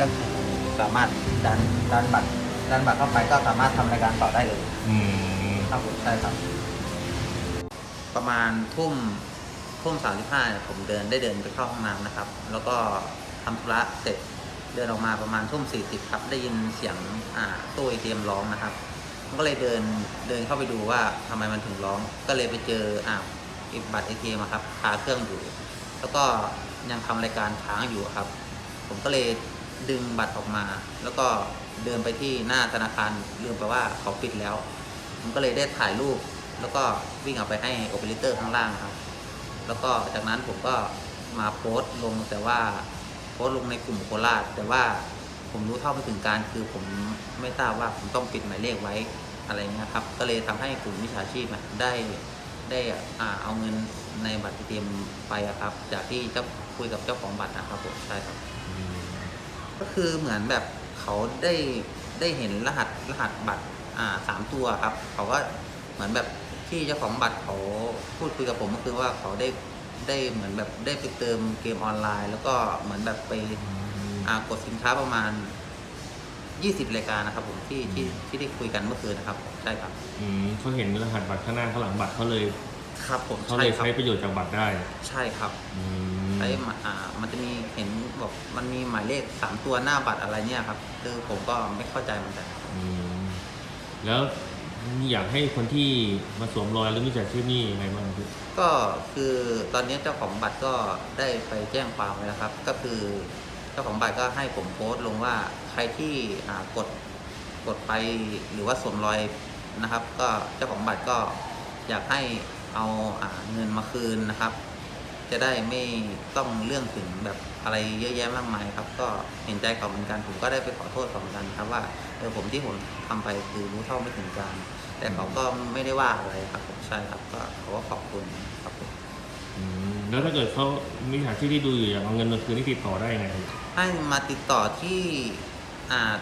ก็คือสามารถดันดันบัตรดันบัตรเข้าไปก็สามารถทำรายการต่อได้เลยอืมครับผมใช่ครับ ประมาณทุ่มทุ่มสามสิบห้าเนี่ยผมเดินได้เดินไปเข้าห้องน้ำนะครับ แล้วก็ทำธุระเสร็จเดินออกมาประมาณทุ่มสี่สิบครับได้ยินเสียงอ่าตู้เอทีเอ็มร้องนะครับผมก็เลยเดินเดินเข้าไปดูว่าทำไมมันถึงร้อง ก็เลยไปเจออ่าอีกบัตรเอทีเอ็มครับคาเครื่องอยู่ แล้วก็ยังทำรายการค้างอยู่ครับ ผมก็เลย ดึงบัตรออกมา แล้วก็เดินไปที่หน้าธนาคารลืมไปว่าเขาปิดแล้ว ผมก็เลยได้ถ่ายรูป แล้วก็วิ่งเอาไปให้โอเปอเรเตอร์ข้างล่างครับ แล้วก็จากนั้นผมก็มาโพสต์ลงแต่ว่าโพสต์ลงในกลุ่มโคราชแต่ว่าผมรู้เท่าไม่ถึงการคือผมไม่ทราบว่าผมต้องปิดหมายเลขไว้อะไรเงี้ยครับ ก็เลยทำให้กลุ่มวิชาชีพได้ได้อ่าเอาเงินในบัตรเตรียมไปครับ จากที่เจ้าคุยกับเจ้าของบัตรนะครับผมใช่ครับ ก็คือเหมือนแบบเขาได้ได้เห็นรหัสรหัสบัตรอ่าสามตัวครับ เขาก็เหมือนแบบที่เจ้าของบัตรเขาพูดคุยกับผมก็คือว่าเขาได้ได้เหมือนแบบได้ไปเติมเกมออนไลน์ แล้วก็เหมือนแบบไปอ่ากดสินค้าประมาณ 20รายการนะครับ ผมที่ที่ที่ได้คุยกันเมื่อคืนนะครับใช่ครับ อืมเขาเห็นรหัสบัตรข้างหน้าข้างหลังบัตรเขาเลยครับ ผมเขาใช่เลยครับใช้ประโยชน์จากบัตรได้ ใช่ครับ อืม ใช้มาอ่ามันจะมีเห็นบอกมันมีหมายเลขสามตัวหน้าบัตรอะไรเนี่ยครับ คือผมก็ไม่เข้าใจเหมือนกันอืมแล้วอยากให้คนที่มาสวมรอยหรือมิจฉาชีพนี่ยังไงบ้างพี่ก็คือตอนนี้เจ้าของบัตรก็ได้ไปแจ้งความไว้แล้วครับ ก็คือเจ้าของบัตรก็ให้ผมโพสต์ลงว่าใครที่อ่ากดกดไปหรือว่าสวมรอยนะครับ ก็เจ้าของบัตรก็อยากให้เอาอ่าเงินมาคืนนะครับ จะได้ไม่ต้องเรื่องถึงแบบอะไรเยอะแยะมากมายครับ ก็เห็นใจเขาเหมือนกันผมก็ได้ไปขอโทษเขาเหมือนกันครับว่าเออผมที่ผมทำไปคือรู้เท่าไม่ถึงการ แต่เขาก็ไม่ได้ว่าอะไรครับผมใช่ครับก็เขาก็ขอบคุณครับผมอืมแล้วถ้าเกิดเขามิจฉาชีพที่ดูอยู่อยากเอาเงินมาคืนนี่ติดต่อได้ยังไงครับให้มาติดต่อที่อ่า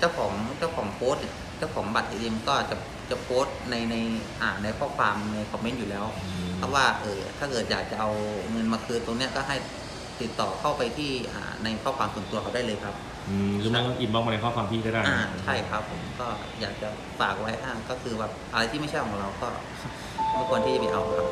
เจ้าของเจ้าของโพสต์เจ้าของบัตรเอทีเอ็มก็จะจะโพสต์ในในอ่าในข้อความในคอมเมนต์อยู่แล้วเพราะว่าเออถ้าเกิดอยากจะเอาเงินมาคืนตรงเนี้ยก็ให้ติดต่อเข้าไปที่อ่าในข้อความส่วนตัวเขาได้เลยครับอืมหรือไม่ก็อินบ็อกซ์มาในข้อความพี่ก็ได้อ่าใช่ครับผมก็อยากจะฝากไว้อ่าก็คือแบบอะไรที่ไม่ใช่ของเราก็ไม่ควรที่จะไปเอาครับ